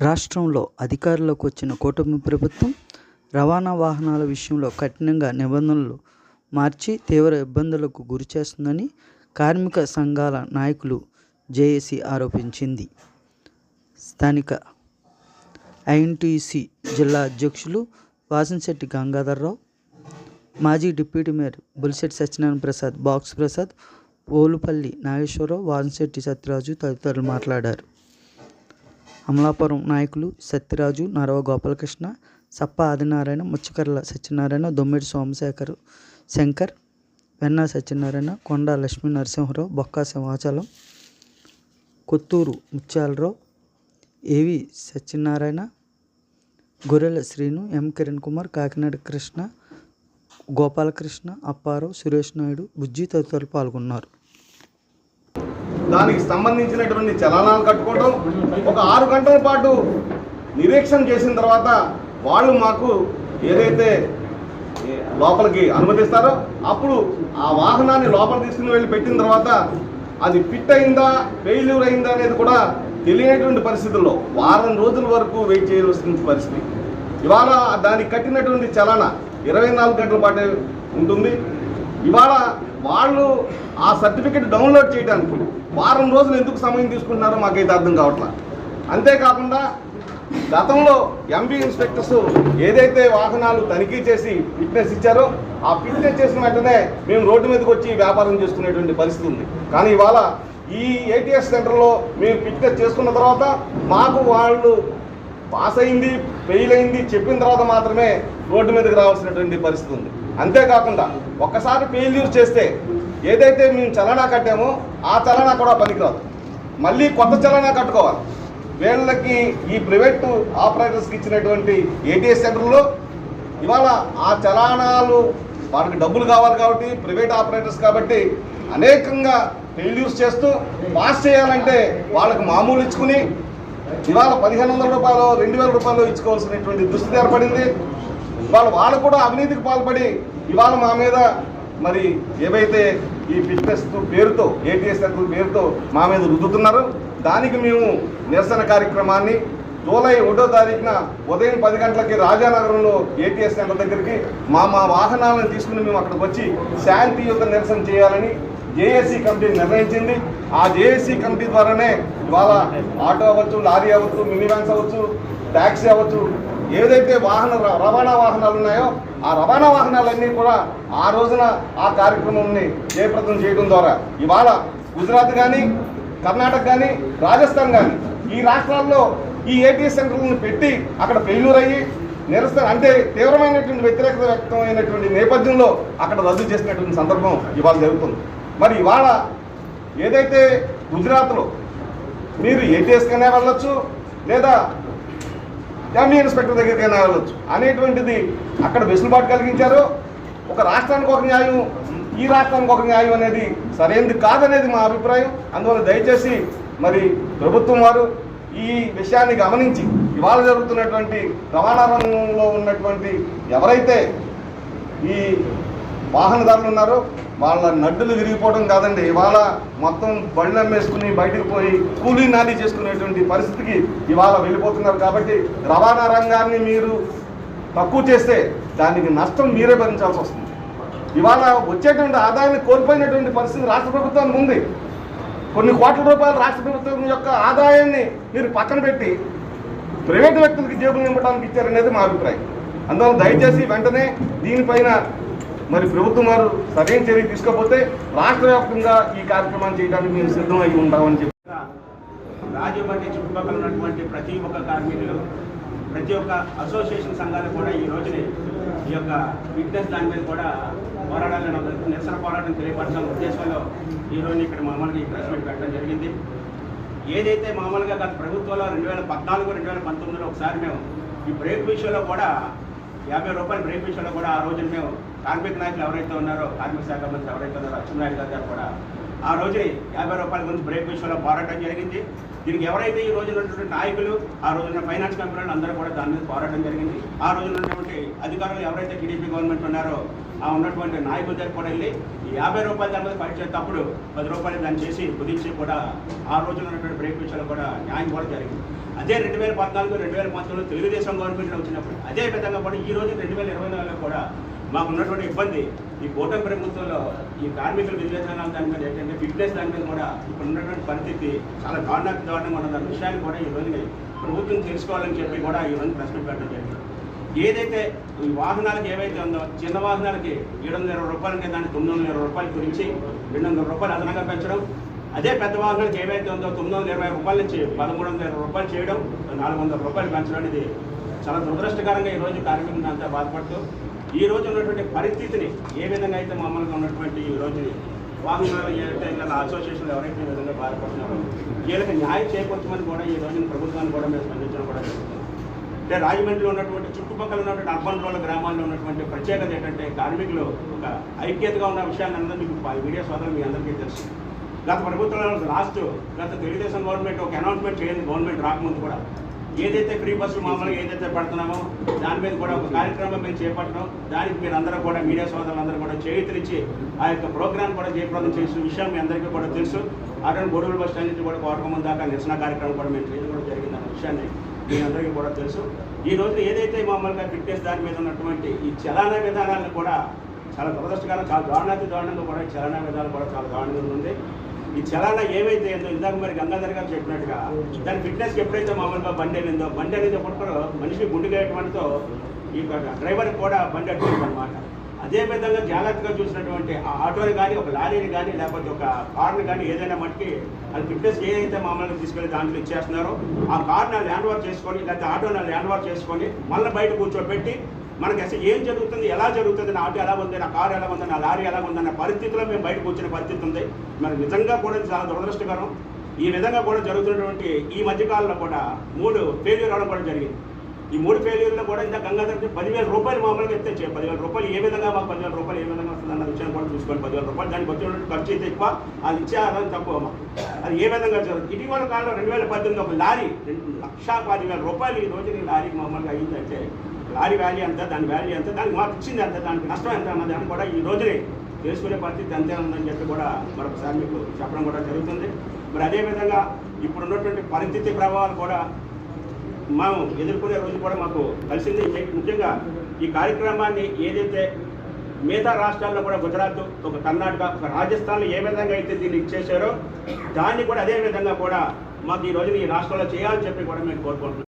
రాష్ట్రంలో అధికారంలోకి వచ్చిన కూటమి ప్రభుత్వం రవాణా వాహనాల విషయంలో కఠినంగా నిబంధనలు మార్చి తీవ్ర ఇబ్బందులకు గురి చేస్తుందని కార్మిక సంఘాల నాయకులు జేఏసీ ఆరోపించింది. స్థానిక ఐఎన్టీసీ జిల్లా అధ్యక్షులు వాసంశెట్టి గంగాధర్రావు మాజీ డిప్యూటీ మేయర్ బులిశెట్టి సత్యనారాయణ ప్రసాద్ బాక్స్ ప్రసాద్ పోలుపల్లి నాగేశ్వరరావు వాసంశెట్టి సత్యరాజు తదితరులు మాట్లాడారు. అమలాపురం నాయకులు సత్యరాజు నరవ గోపాలకృష్ణ సప్ప ఆదినారాయణ ముచ్చకర్ల సత్యనారాయణ దొమ్మిడి సోమశేఖర్ శంకర్ వెన్న సత్యనారాయణ కొండ లక్ష్మీ నరసింహరావు బొక్క సింహాచలం కొత్తూరు ముత్యాలరావు ఏవి సత్యనారాయణ గొర్రెల శ్రీను ఎం కిరణ్ కుమార్ కాకినాడ కృష్ణ గోపాలకృష్ణ అప్పారావు సురేష్ నాయుడు బుజ్జి తదితరులు పాల్గొన్నారు. దానికి సంబంధించినటువంటి చలనాలు కట్టుకోవడం ఒక ఆరు గంటల పాటు నిరీక్షణ చేసిన తర్వాత వాళ్ళు మాకు ఏదైతే లోపలికి అనుమతిస్తారో అప్పుడు ఆ వాహనాన్ని లోపల తీసుకుని వెళ్ళి పెట్టిన తర్వాత అది ఫిట్ అయిందా ఫెయిల్యూర్ అయిందా అనేది కూడా తెలియనటువంటి పరిస్థితుల్లో వారం రోజుల వరకు వెయిట్ చేయవలసిన పరిస్థితి. ఇవాళ దానికి కట్టినటువంటి చలన ఇరవై నాలుగు గంటల పాటు ఉంటుంది. ఇవాళ వాళ్ళు ఆ సర్టిఫికెట్ డౌన్లోడ్ చేయడానికి వారం రోజులు ఎందుకు సమయం తీసుకుంటున్నారో మాకైతే అర్థం కావట్లా. అంతేకాకుండా గతంలో ఎంబీ ఇన్స్పెక్టర్స్ ఏదైతే వాహనాలు తనిఖీ చేసి ఫిట్నెస్ ఇచ్చారో ఆ ఫిట్నెస్ చేసిన వెంటనే మేము రోడ్డు మీదకి వచ్చి వ్యాపారం చేసుకునేటువంటి పరిస్థితి ఉంది. కానీ ఇవాళ ఈ ఏటీఎస్ సెంటర్లో మేము ఫిట్నెస్ చేసుకున్న తర్వాత మాకు వాళ్ళు పాస్ అయింది ఫెయిల్ అయింది చెప్పిన తర్వాత మాత్రమే రోడ్డు మీదకి రావాల్సినటువంటి పరిస్థితి ఉంది. అంతేకాకుండా ఒక్కసారి ఫెయిల్యూర్ చేస్తే ఏదైతే మేము చలనా కట్టామో ఆ చలనా కూడా పనికిరాదు. మళ్ళీ కొత్త చలనా కట్టుకోవాలి. వీళ్ళకి ఈ ప్రైవేట్ ఆపరేటర్స్కి ఇచ్చినటువంటి ఏటీఎస్ సెంటర్లో ఇవాళ ఆ చలానాలు వాళ్ళకి డబ్బులు కావాలి కాబట్టి ప్రైవేట్ ఆపరేటర్స్ కాబట్టి అనేకంగా ఫెయిల్యూర్స్ చేస్తూ పాస్ చేయాలంటే వాళ్ళకి మామూలు ఇచ్చుకుని ఇవాళ పదిహేను వందల రూపాయలు రెండు వేల రూపాయలు ఇచ్చుకోవాల్సినటువంటి దుస్థితి ఏర్పడింది. ఇవాళ వాళ్ళు కూడా అవినీతికి పాల్పడి ఇవాళ మా మీద మరి ఏవైతే ఈ ఫిట్నెస్ పేరుతో ఏటీఎస్ సెంటర్ పేరుతో మా మీద రుద్దుతున్నారు దానికి మేము నిరసన కార్యక్రమాన్ని జూలై ఒకటో తారీఖున ఉదయం పది గంటలకి రాజానగరంలో ఏటీఎస్ సెంటర్ దగ్గరికి మా మా వాహనాలను తీసుకుని మేము అక్కడికి వచ్చి శాంతియుత నిరసన చేయాలని జేఏసీ కమిటీ నిర్ణయించింది. ఆ జేఏసీ కమిటీ ద్వారానే ఇవాళ ఆటో అవ్వచ్చు లారీ అవ్వచ్చు మినీ వ్యాన్స్ అవ్వచ్చు ట్యాక్సీ అవ్వచ్చు ఏదైతే వాహన రవాణా వాహనాలు ఉన్నాయో ఆ రవాణా వాహనాలన్నీ కూడా ఆ రోజున ఆ కార్యక్రమాన్ని జయప్రదం చేయడం ద్వారా ఇవాళ గుజరాత్ కానీ కర్ణాటక కానీ రాజస్థాన్ కానీ ఈ రాష్ట్రాల్లో ఈ ఏటీఎస్ సెంటర్లను పెట్టి అక్కడ ఫెయిల్యూర్ అయ్యి నిరసన అంటే తీవ్రమైనటువంటి వ్యతిరేకత వ్యక్తమైనటువంటి నేపథ్యంలో అక్కడ రద్దు చేసినటువంటి సందర్భం ఇవాళ జరుగుతుంది. మరి ఇవాళ ఏదైతే గుజరాత్లో మీరు ఏటీఎస్కైనా వెళ్ళొచ్చు లేదా ఎంఈ ఇన్స్పెక్టర్ దగ్గరికైనా వెళ్ళొచ్చు. అనేటువంటిది అక్కడ వెసులుబాటు కలిగించారు. ఒక రాష్ట్రానికి ఒక న్యాయం ఈ రాష్ట్రానికి ఒక న్యాయం అనేది సరైనది కాదనేది మా అభిప్రాయం. అందువల్ల దయచేసి మరి ప్రభుత్వం వారు ఈ విషయాన్ని గమనించి ఇవాళ జరుగుతున్నటువంటి రవాణా రంగంలో ఉన్నటువంటి ఎవరైతే ఈ వాహనదారులు ఉన్నారో. వాళ్ళ నడ్డులు విరిగిపోవడం కాదండి. ఇవాళ మొత్తం బండ్లు అమ్మేసుకుని బయటకు పోయి కూలీ నాలి చేసుకునేటువంటి పరిస్థితికి ఇవాళ వెళ్ళిపోతున్నారు. కాబట్టి రవాణా రంగాన్ని మీరు తక్కువ చేస్తే దానికి నష్టం మీరే భరించాల్సి వస్తుంది. ఇవాళ వచ్చేటువంటి ఆదాయాన్ని కోల్పోయినటువంటి పరిస్థితి రాష్ట్ర ప్రభుత్వానికి ఉంది. కొన్ని కోట్ల రూపాయలు రాష్ట్ర ప్రభుత్వం యొక్క ఆదాయాన్ని మీరు పక్కన పెట్టి ప్రైవేట్ వ్యక్తులకి జేబులు నింపడానికి ఇచ్చారనేది మా అభిప్రాయం. అందువల్ల దయచేసి వెంటనే దీనిపైన మరి ప్రభుత్వం వారు సరైన చర్య తీసుకోకపోతే రాష్ట్ర వ్యాప్తంగా ఈ కార్యక్రమాన్ని చేయడానికి మేము సిద్ధమై ఉంటామని చెప్పి రాజమండ్రి చుట్టుపక్కల ఉన్నటువంటి ప్రతి ఒక్క కార్మికులు ప్రతి ఒక్క అసోసియేషన్ సంఘాలు కూడా ఈ రోజునే ఈ యొక్క ఫిట్నెస్ దాని మీద కూడా పోరాడాలని నిరసన పోరాటం తెలియపరచాలనే ఉద్దేశంలో ఈ రోజు ఇక్కడ మామూలుగా ఈ ప్రెస్ మీట్ పెట్టడం జరిగింది. ఏదైతే మామూలుగా గత ప్రభుత్వంలో రెండు వేల పద్నాలుగు రెండు వేల పంతొమ్మిదిలో ఒకసారి మేము ఈ బ్రేక్ విషయంలో కూడా యాభై రూపాయల బ్రేక్ విషయంలో కూడా ఆ రోజున మేము కార్మిక నాయకులు ఎవరైతే ఉన్నారో కార్మిక శాఖ మంత్రి ఎవరైతే ఉన్నారో అచ్చెన్నాయుడు గారు కూడా ఆ రోజే యాభై రూపాయల గురించి బ్రేక్ విషయంలో పోరాటం జరిగింది. దీనికి ఎవరైతే ఈ రోజున ఉన్నటువంటి నాయకులు ఆ రోజున ఫైనాన్స్ కంపెనీలు అందరూ కూడా దాని మీద పోరాటం జరిగింది. ఆ రోజున ఉన్నటువంటి అధికారులు ఎవరైతే టీడీపీ గవర్నమెంట్ ఉన్నారో ఆ ఉన్నటువంటి నాయకుల దగ్గర కూడా వెళ్ళి ఈ యాభై రూపాయల దాని మీద ఫైట్ చేసేటప్పుడు పది రూపాయలు దాన్ని చేసి కుదించి కూడా ఆ రోజున ఉన్నటువంటి బ్రేక్ విషయంలో కూడా న్యాయం కూడా జరిగింది. అదే రెండు వేల పద్నాలుగు రెండు వేల పంతొమ్మిది తెలుగుదేశం గవర్నమెంట్ వచ్చినప్పుడు అదే విధంగా కూడా ఈ రోజు రెండు వేల ఇరవై నాలుగులో కూడా మాకు ఉన్నటువంటి ఇబ్బంది ఈ కూటమి ప్రభుత్వంలో ఈ కార్మికుల విద్వేషాల దాని మీద ఏంటంటే ఫిట్నెస్ దాని మీద కూడా ఇప్పుడు ఉన్నటువంటి పరిస్థితి చాలా దారుణాతి దారుణంగా ఉన్న దాని విషయాన్ని కూడా ఈరోజు ప్రభుత్వం తెలుసుకోవాలని చెప్పి కూడా ఈరోజు ప్రశ్న పెట్టడం జరిగింది. ఏదైతే ఈ వాహనాలకు ఏవైతే ఉందో చిన్న వాహనాలకి ఏడు వందల ఇరవై రూపాయలు కింద దాన్ని తొమ్మిది వందల ఇరవై రూపాయలు గురించి రెండు వందల రూపాయలు అదనంగా పెంచడం అదే పెద్ద వాహనాలకు ఏవైతే ఉందో తొమ్మిది వందల ఇరవై రూపాయల నుంచి పదమూడు వందల ఇరవై రూపాయలు చేయడం నాలుగు వందల రూపాయలు పెంచడం అనేది చాలా దురదృష్టకరంగా ఈ రోజు కార్మికులను అంతా బాధపడుతూ ఈ రోజు ఉన్నటువంటి పరిస్థితిని ఏ విధంగా అయితే మామూలుగా ఉన్నటువంటి ఈ రోజు వాహనాలు ఏదైతే అసోసియేషన్లు ఎవరైతే ఈ విధంగా బాధపడుతున్నారో వీళ్ళకి న్యాయం చేకూర్చమని కూడా ఈ రోజున ప్రభుత్వాన్ని కూడా మేము స్పందించడం కూడా జరుగుతుంది. అంటే రాజమండ్రిలో ఉన్నటువంటి చుట్టుపక్కల ఉన్నటువంటి అర్బన్ రోడ్ల గ్రామాల్లో ఉన్నటువంటి ప్రత్యేకత ఏంటంటే కార్మికులు ఒక ఐక్యతగా ఉన్న విషయాన్ని అందరూ మీకు ప- మీడియా సోదరులు మీ అందరికీ తెలుసు. గత ప్రభుత్వంలో లాస్ట్ గత తెలుగుదేశం గవర్నమెంట్ ఒక అనౌన్స్మెంట్ చేయండి గవర్నమెంట్ రాకముందు కూడా ఏదైతే ఫ్రీ బస్సులు మామూలుగా ఏదైతే పెడుతున్నామో దాని మీద కూడా ఒక కార్యక్రమం మేము చేపట్టడం దానికి మీరు అందరూ కూడా మీడియా సోదరులందరూ కూడా చేయుతనిచ్చి ఆ యొక్క ప్రోగ్రాం కూడా జయప్రదం చేసిన విషయం మీ అందరికీ కూడా తెలుసు. అక్కడ గొడవల బస్ స్టాండ్ నుంచి కూడా కోరకముందు దాకా నిరసన కార్యక్రమం కూడా మేము చేయడం కూడా జరిగిందన్న విషయాన్ని మీ అందరికీ కూడా తెలుసు. ఈ రోజు ఏదైతే మామూలుగా ఫిట్నెస్ దాని మీద ఉన్నటువంటి ఈ చలానా విధానాలను కూడా చాలా దురదృష్టకరం చాలా దారుణాతి దారుణంగా కూడా చలన చలనా విధానం కూడా చాలా దారుణంగా ఉంది. ఈ చలానా ఏమైతే ఏందో ఇందాక మరి గంగాధర్ గారు చెప్పినట్టుగా దాని ఫిట్నెస్ ఎప్పుడైతే మామూలుగా బండి వెళ్ళిందో బండి అనేది ఎప్పుడు మనిషికి గుండెగేయటంతో ఈ డ్రైవర్ కూడా బండి అట్టింది అదే విధంగా జాగ్రత్తగా చూసినటువంటి ఆ ఆటోని కానీ ఒక లారీని కానీ లేకపోతే ఒక కార్ని కానీ ఏదైనా మట్టుకి అది ఫిట్నెస్ ఏదైతే మామూలుగా తీసుకెళ్ళి దాంట్లో ఇచ్చేస్తున్నారో ఆ కార్ని ల్యాండ్ ఓవర్ చేసుకొని లేకపోతే ఆటోని ల్యాండ్ ఓవర్ చేసుకొని మళ్ళీ బయట కూర్చోబెట్టి మనకి అసలు ఏం జరుగుతుంది ఎలా జరుగుతుంది నా ఆటో ఎలా ఉంది నా కారు ఎలా ఉంది నా లారీ ఎలా ఉంది అన్న పరిస్థితిలో మేము బయట కూర్చునే పరిస్థితి ఉంది. మరి నిజంగా కూడా చాలా దురదృష్టకరం. ఈ విధంగా కూడా జరుగుతున్నటువంటి ఈ మధ్యకాలంలో కూడా మూడు ఫెయిల్యూర్ అవడం కూడా జరిగింది. ఈ మూడు ఫెయిల్యూర్లో కూడా ఇంత గంగాధర్ పదివేల రూపాయలు మామూలుగా ఎత్తే పదివేల రూపాయలు ఏ విధంగా మాకు పదివేల రూపాయలు ఏ విధంగా వస్తుంది అన్న విషయం కూడా చూసుకోండి. పదివేల రూపాయలు దానికి వచ్చినటువంటి ఖర్చు అయితే ఎక్కువ అది ఇచ్చే ఆదాయం తక్కువ అది ఏ విధంగా జరుగుతుంది? ఇటీవల కాలంలో రెండు వేల పద్దెనిమిది ఒక లారీ రెండు లక్ష పదివేల రూపాయలు ఈ రోజు ఈ లారీకి మామూలుగా అయిందంటే లారీ వాల్యూ ఎంత దాని వాల్యూ ఎంత దానికి మాకు ఇచ్చింది ఎంత దానికి నష్టం ఎంత అన్న దాన్ని కూడా ఈ రోజునే తెలుసుకునే పరిస్థితి అంతే ఉందని చెప్పి కూడా మరొకసారి మీకు చెప్పడం కూడా జరుగుతుంది. మరి అదేవిధంగా ఇప్పుడు ఉన్నటువంటి పరిస్థితి ప్రభావాలు కూడా మనం ఎదుర్కొనే రోజు కూడా మాకు కలిసింది. ముఖ్యంగా ఈ కార్యక్రమాన్ని ఏదైతే మిగతా రాష్ట్రాల్లో కూడా గుజరాత్ ఒక కర్ణాటక ఒక రాజస్థాన్లో ఏ విధంగా అయితే దీన్ని ఇచ్చేసారో దాన్ని కూడా అదే విధంగా కూడా మాకు ఈ రోజున ఈ రాష్ట్రంలో చేయాలని చెప్పి కూడా మేము కోరుకుంటున్నాం.